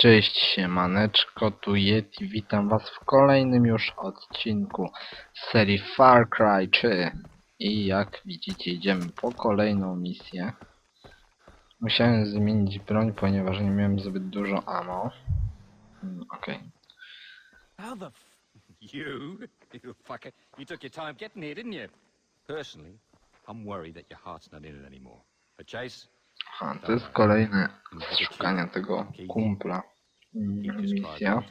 cześć, siemaneczko, tu Yeti, witam was w kolejnym już odcinku z serii Far Cry 3 i jak widzicie idziemy po kolejną misję. Musiałem zmienić broń, ponieważ nie miałem zbyt dużo ammo. Mm, Okej, the f- you, you fucker, you took your time getting here, didn't you? Personally, I'm worried that your heart's not in Chase, Aha, to jest kolejne szukanie tego kumpla. Mm, Misja.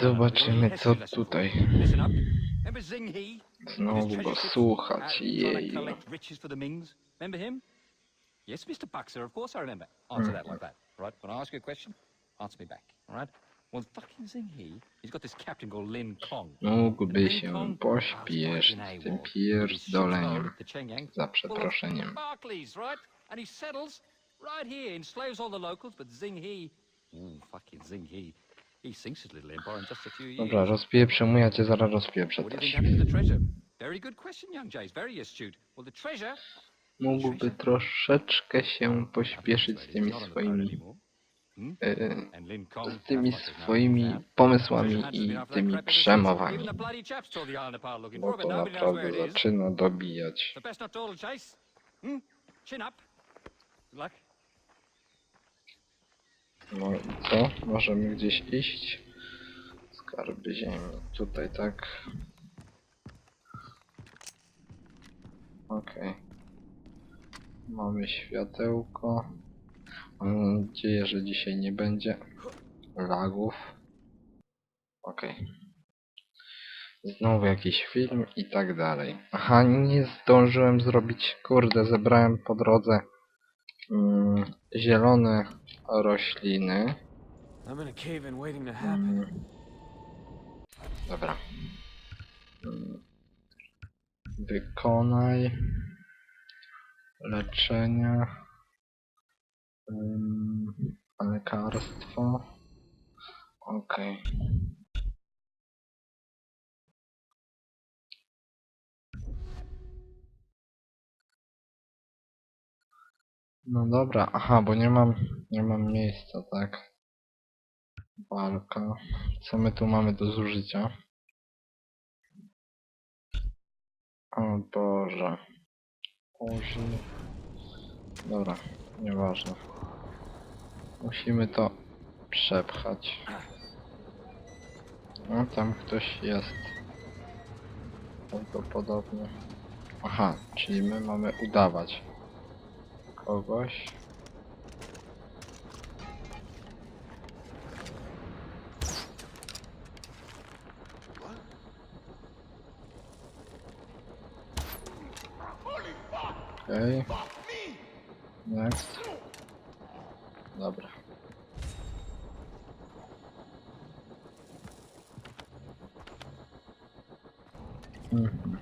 Zobaczymy, co tutaj. Znowu go słuchać, Trying jej. Yes, Mr. Buxer, of course I remember. Answer that like that, right? When I ask you a question, answer me back, all right? Well, fucking Zing He, he's got this captain called Lin Kong. Mógłby się pośpieszyć z tym pierdoleniem. Za przeproszeniem. Barclays, right? And he settles right here, enslaves all the locals, but Zing He, ooh, fucking Zing He, he sinks his little empire in just a few years. Dobra, rozpieprzę mu, ja cię zaraz rozpieprzę What do you też. Very good question, young Jays. Very astute. Well, the treasure Mógłby troszeczkę się pośpieszyć z tymi swoimi, z tymi that fucker's now swoimi pomysłami i tymi przemowami. Bo to naprawdę zaczyna dobijać. Hmm? No i co? Możemy gdzieś iść? Skarby ziemi. Tutaj, tak? Okej. Mamy światełko. Mam nadzieję, że dzisiaj nie będzie lagów. Okej. Znowu jakiś film i tak dalej. Aha, nie zdążyłem zrobić. Kurde, zebrałem po drodze mm, zielone rośliny. I'm in a cave in waiting to happen. Mm. Dobra. Mm. Wykonaj leczenia. Lekarstwo. Okej. No dobra, aha, bo nie mam, nie mam miejsca, tak? Walka. Co my tu mamy do zużycia? O Boże. Boże. Dobra, nieważne. Musimy to przepchać. No tam ktoś jest. Prawdopodobnie. Aha, czyli my mamy udawać kogoś. Okej. Next. Dobra. Mhm.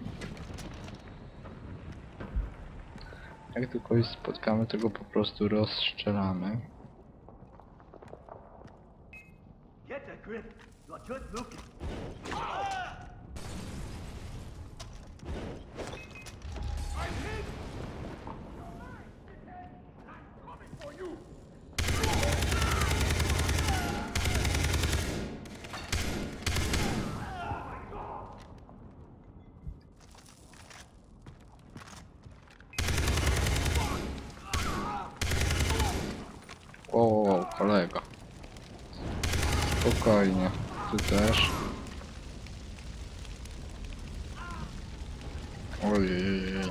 Jak tu kogoś spotkamy, to go po prostu rozstrzelamy. Get a grip. You're looking. O, kolego. Spokojnie. Ty też. Ojej.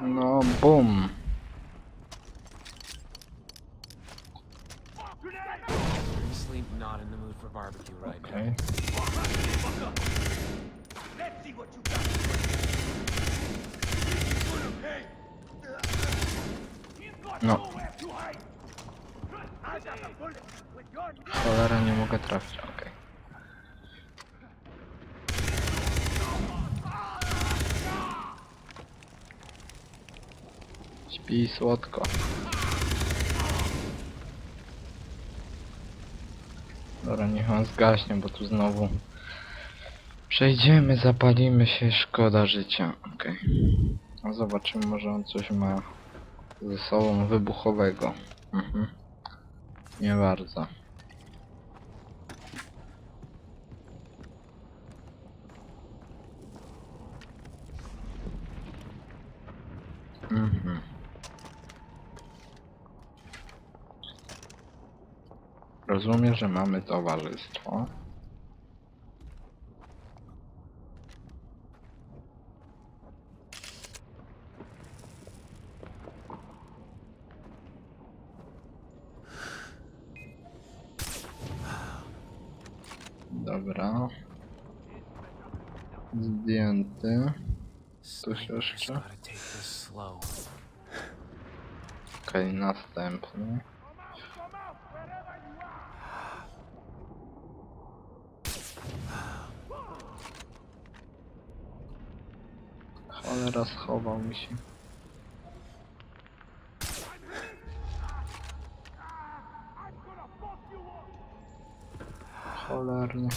No, bum. Obviously not in the mood for barbecue right now. Okej. Let's see what you got. He's got No. nowhere to hide. I got a bullet with Cholera, nie mogę trafić, okej. Śpi słodko. Dobra, niech on zgaśnie, bo tu znowu przejdziemy, zapalimy się, szkoda życia. Okej. No zobaczymy, może on coś ma ze sobą wybuchowego. Mhm. Nie bardzo. Mhm. Rozumiem, że mamy towarzystwo. Dobra. Zdjęty. Slow. Okej, następny. Cholera schował mi się. Cholernie.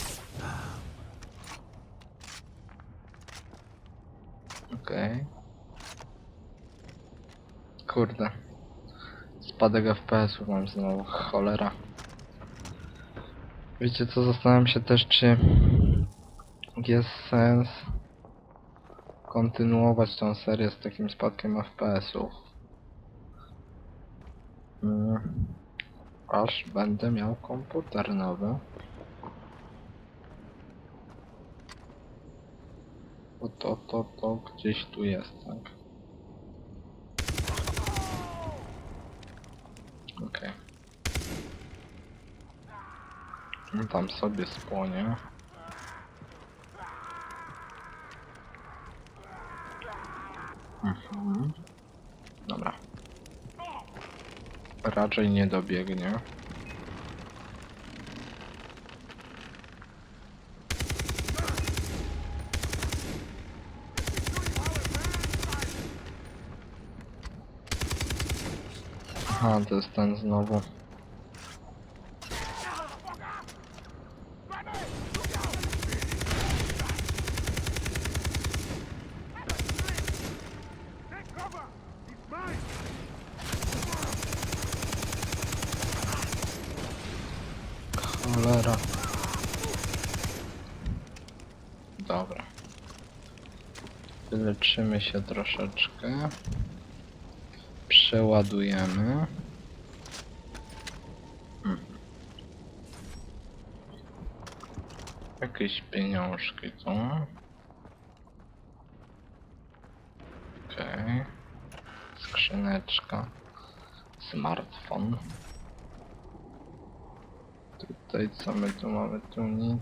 Okej. Kurde. Spadek FPS-u mam znowu, cholera. Wiecie co, zastanawiam się też, czy jest sens kontynuować tą serię z takim spadkiem FPS-ów. Mm. Aż będę miał komputer nowy. Bo to, to, to gdzieś tu jest, tak? Okej. Tam sobie spłonie. Mhm. Dobra. Raczej nie dobiegnie. To jest ten znowu. Cholera. Dobra. Wyleczymy się troszeczkę. Przeładujemy. Hmm. Jakieś pieniążki tu. Okej. Skrzyneczka. Smartfon. Tutaj co my tu mamy? Tu nic.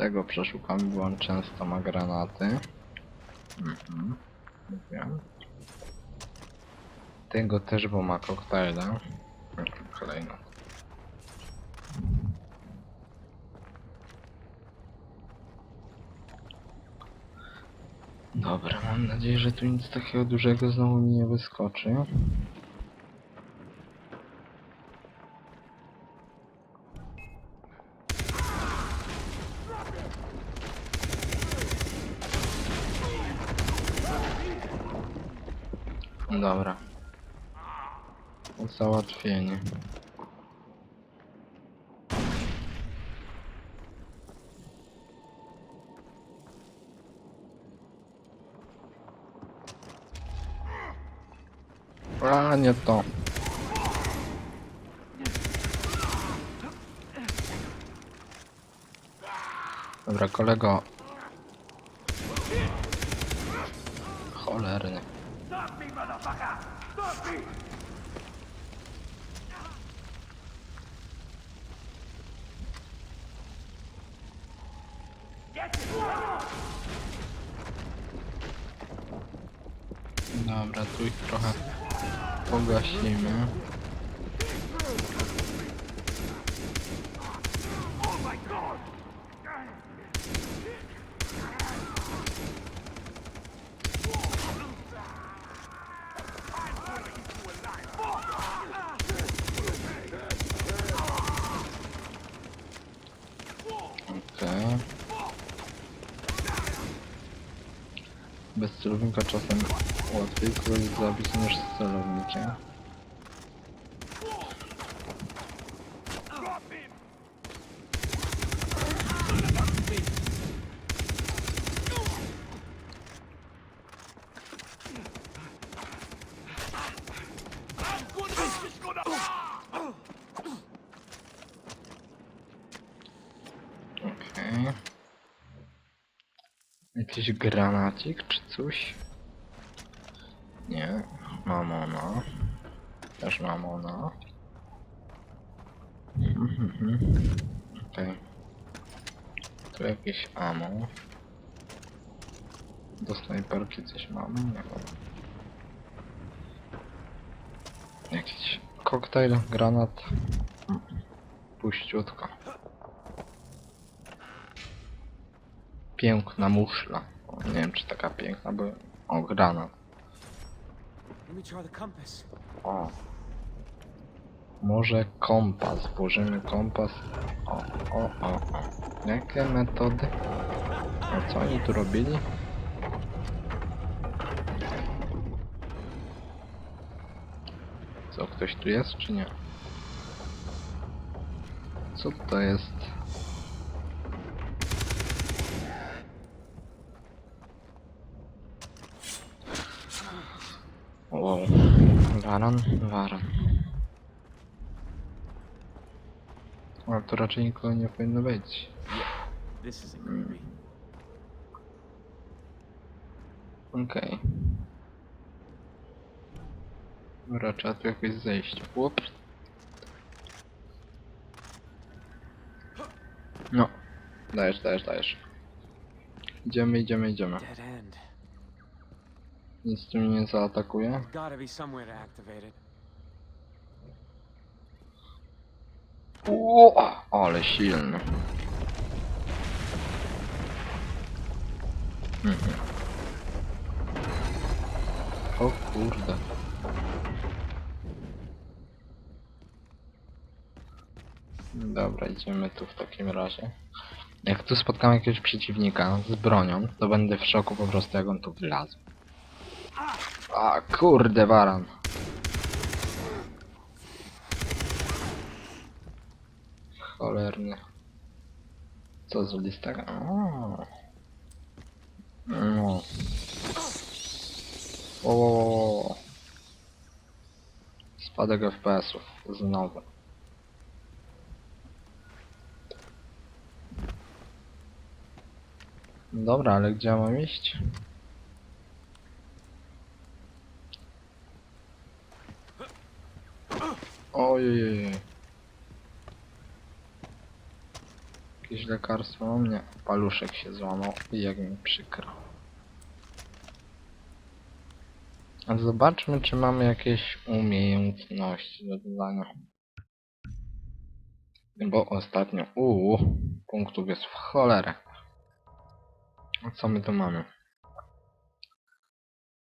Tego przeszukamy, bo on często ma granaty. Mhm. Wiem. Tego też, bo ma koktajla. Kolejno. Dobra, mam nadzieję, że tu nic takiego dużego znowu mi nie wyskoczy. Dobra. Załatwienie. A, nie to. Dobra, kolego. pogasimy. Okay. Bez celownika czasem łatwiej kogoś zabić niż z celownikiem. Jakiś granacik czy coś? Nie. Mam ona. Też mam ona. Mhm. Okej. Tu jakieś ammo. Do snajperki coś mamy? Nie wiem. Jakiś koktajl, granat. Puściutko. Piękna muszla. O, nie wiem czy taka piękna, bo... O, granat. O. Może kompas. Włożymy kompas. O, o, o, o. Jakie metody? A co oni tu robili? Co, ktoś tu jest, czy nie? Co to jest? Wow. Waran, waran. Ale to raczej nikogo nie powinno być. This isn't creepy. Okej. Dobra, trzeba tu jakoś zejść. Łup. No. Dajesz, dajesz, dajesz. Idziemy, idziemy, idziemy. Dead end. Nic tu mnie nie zaatakuje. There's gotta be somewhere to activate it. Ło, ale silny. Mhm. O kurde. Dobra, idziemy tu w takim razie. Jak tu spotkam jakiegoś przeciwnika z bronią, to będę w szoku po prostu jak on tu wlazł. A kurde baran. Cholerny. Co z listaka? No. O. Spadek FPS-ów. Znowu. Dobra, ale gdzie mam iść? Ojej. Jakieś lekarstwo mam? Nie. Paluszek się złamał i jak mi przykro. A zobaczmy, czy mamy jakieś umiejętności do dodania. Bo ostatnio, uuu, punktów jest w cholerę. A co my tu mamy?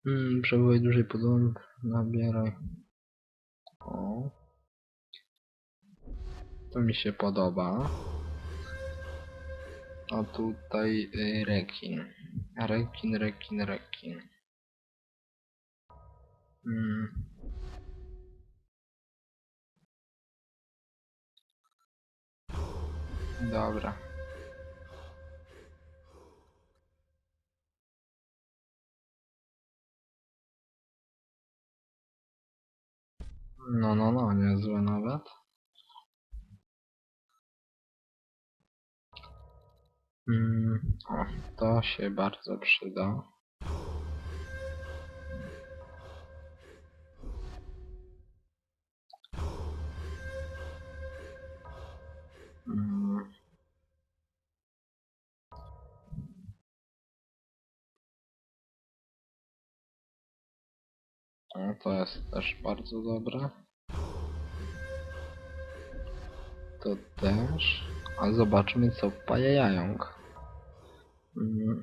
Hmm, przebywaj dłużej podłącz, nabieraj. O. To mi się podoba. A tutaj y, rekin. Rekin, rekin, rekin. Mm. Dobra. No, no, no, niezłe nawet. Mm, o, to się bardzo przyda. Mm. O, to jest też bardzo dobre. To też. A zobaczmy co pajająk. Hmm.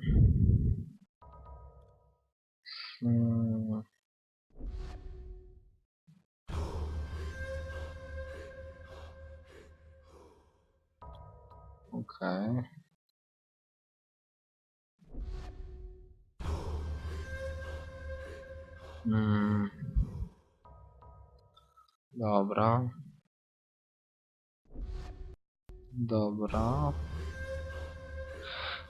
Okej. Okay. Hmm. Dobra. Dobra.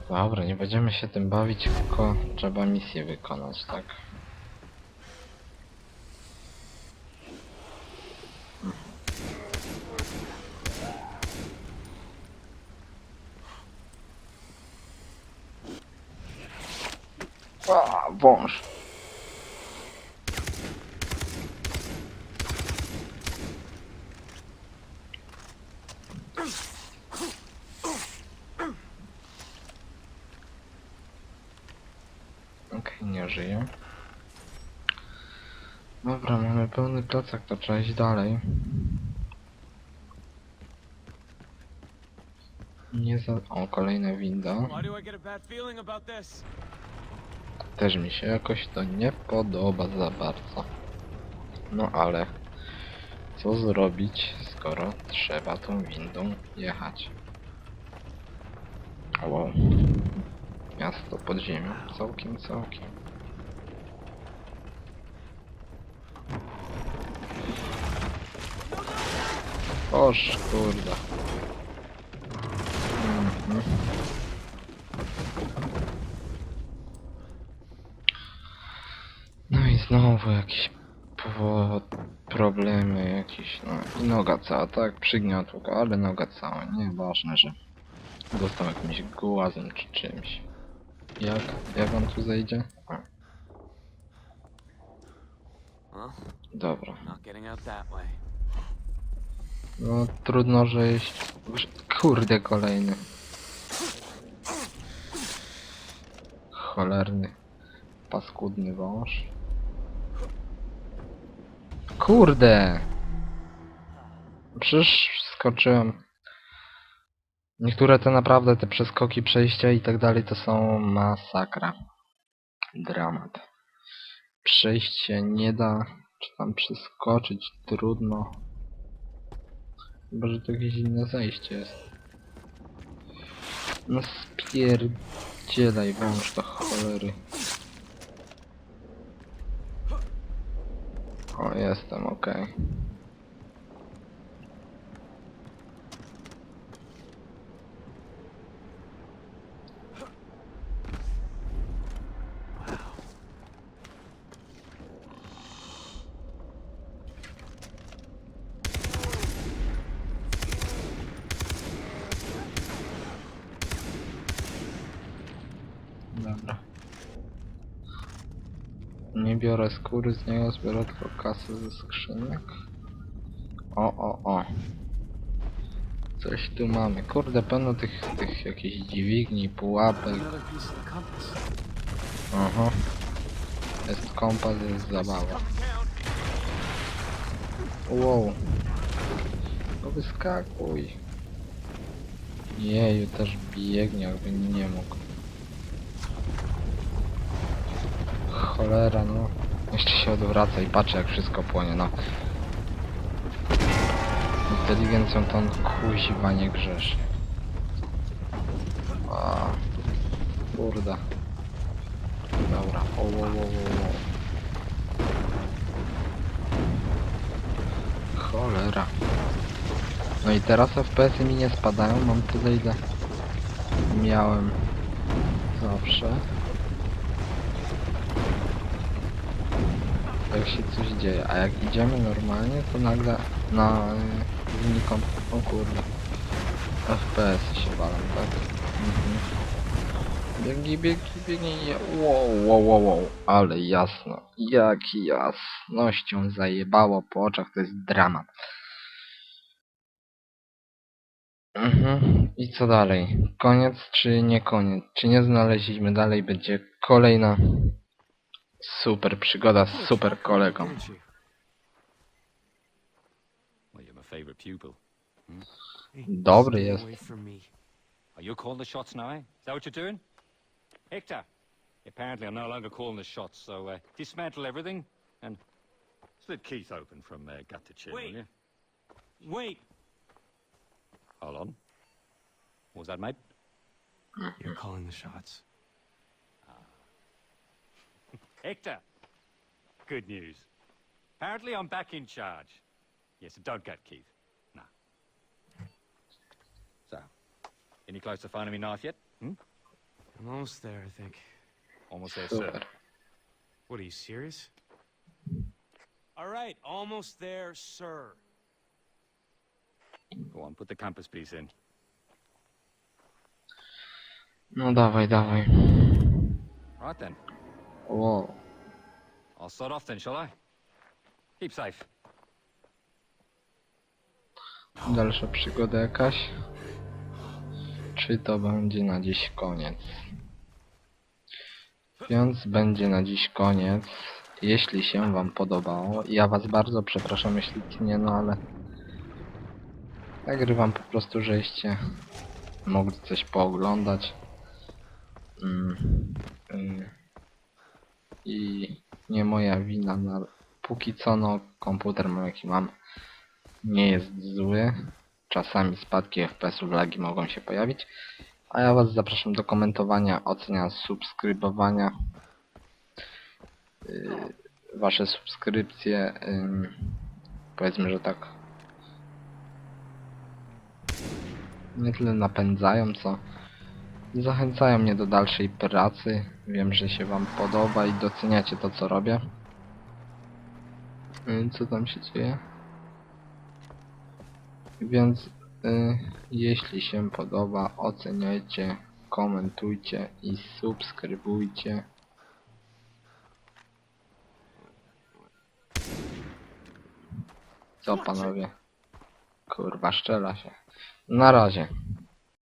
Dobra, nie będziemy się tym bawić, tylko trzeba misję wykonać, tak? A. Okej, nie żyje. Dobra, mamy pełny plecak, to trzeba iść dalej. Nie za... O, kolejna winda. Też mi się jakoś to nie podoba za bardzo. No ale co zrobić, skoro trzeba tą windą jechać? O, Wow. Miasto pod ziemią. Całkiem, całkiem. Oż kurde. Mhm. No i znowu jakieś problemy jakieś, no i noga cała, tak, przygniotł go, ale noga cała, nieważne, że dostał jakimś głazem czy czymś. Jak, jak on tu zejdzie? A, dobra. not getting out that way. No trudno, że jest... Kurde, kolejny. Cholerny. Paskudny wąż. Kurde! Przecież skoczyłem. Niektóre te naprawdę, te przeskoki, przejścia i tak dalej to są masakra. Dramat. Przejść się nie da, czy tam przeskoczyć trudno. Chyba, że to jakieś inne zejście jest. No spierdzielaj wąż do cholery. O, jestem, okej. Dobra. Nie biorę skóry z niego, zbiorę tylko kasę ze skrzynek. O, o, o. Coś tu mamy. Kurde, pełno tych, tych jakichś dźwigni, pułapek. Aha. Jest kompas, jest zabawa. Wow. No wyskakuj. Jeju, też biegnie, jakby nie mógł. Cholera, no. Jeszcze się odwraca i patrzy, jak wszystko płonie, no. Inteligencją to on kuźwa nie grzeszy. A, kurde. Dobra, o, o, o, o. Cholera. No i teraz FPS-y mi nie spadają, mam tyle ile miałem zawsze. Jak się coś dzieje, a jak idziemy normalnie, to nagle na znikąd, o kurde, FPS się walą, tak? Mhm. Biegnij, biegnij, biegnij. Wow, wow, wow, wow. Ale jasno. Jak jasnością zajebało po oczach. To jest dramat. Mhm. I co dalej? Koniec czy nie koniec? Czy nie znaleźliśmy dalej? Będzie kolejna super przygoda z super kolegą. Didn't you? Well, you're my favorite pupil. Hey, Dobry jest. Are you calling the shots now? eh? Is that what you're doing? Hector, apparently I'm no longer calling the shots, so uh, dismantle everything and split Keith open from uh, gut to chin, Wait. will you? Wait! Hold on. What was that, mate? You're calling the shots. Hector, good news. Apparently, I'm back in charge. Yes, don't get Keith. No. So, any close to finding me knife yet? Hmm? I'm almost there, I think. Almost there, sir. Super. What, are you serious? All right, almost there, sir. Go on, put the compass piece in. No dawaj, dawaj. Right then. Wow. I'll start off then, shall I? Keep safe. Dalsza przygoda jakaś? Czy to będzie na dziś koniec? Więc będzie na dziś koniec. Jeśli się wam podobało, ja was bardzo przepraszam, jeśli nie, no ale nagrywam po prostu, żeście mogli coś pooglądać. Mm, mm. I nie moja wina, na, póki co no komputer mam jaki mam nie jest zły. Czasami spadki FPS-ów, lagi mogą się pojawić. A ja Was zapraszam do komentowania, ocenia, subskrybowania. Yy, wasze subskrypcje, ym, powiedzmy, że tak nie tyle napędzają, co zachęcają mnie do dalszej pracy. Wiem, że się Wam podoba i doceniacie to, co robię. Yy, co tam się dzieje? Więc y, jeśli się podoba, oceniajcie, komentujcie i subskrybujcie. Co panowie? Kurwa, szczela się. Na razie.